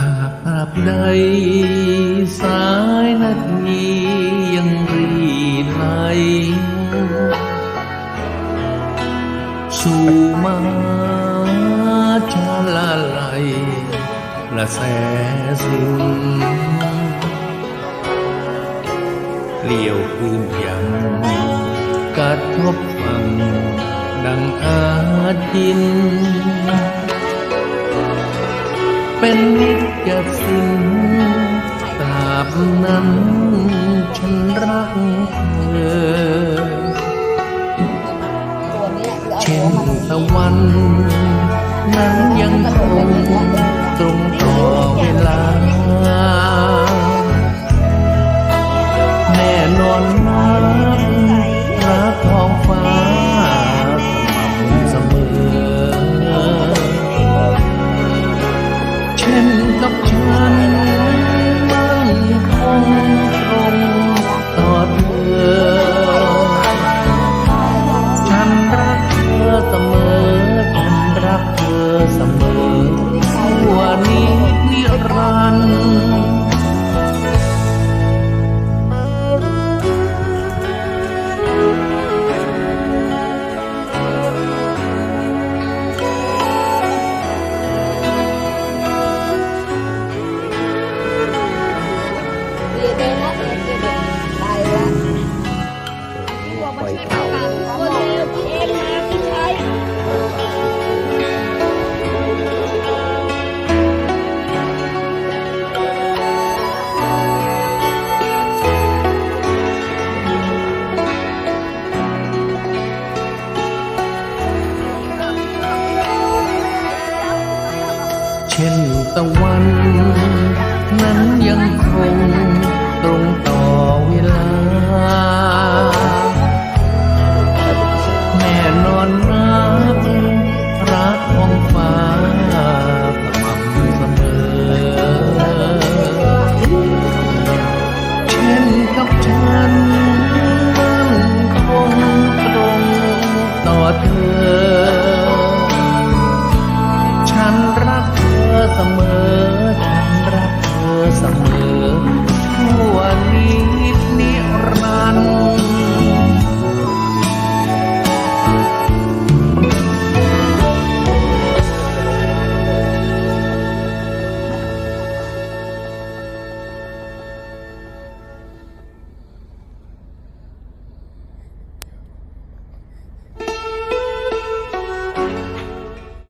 หากภาพใดสายนาท สู่มาชาลาไหลละแสสิ้นเลียวพื้นยังกระทบฟัง ดังอาจิน เป็นนิจสินตราบนั้นฉันรักเธอ ตรงต่อเวลา แน่นอนนักรักท้องฟ้าสม่ำเสมอ เช่นกับฉันมั่คงตรง ปล่อยเต่าตั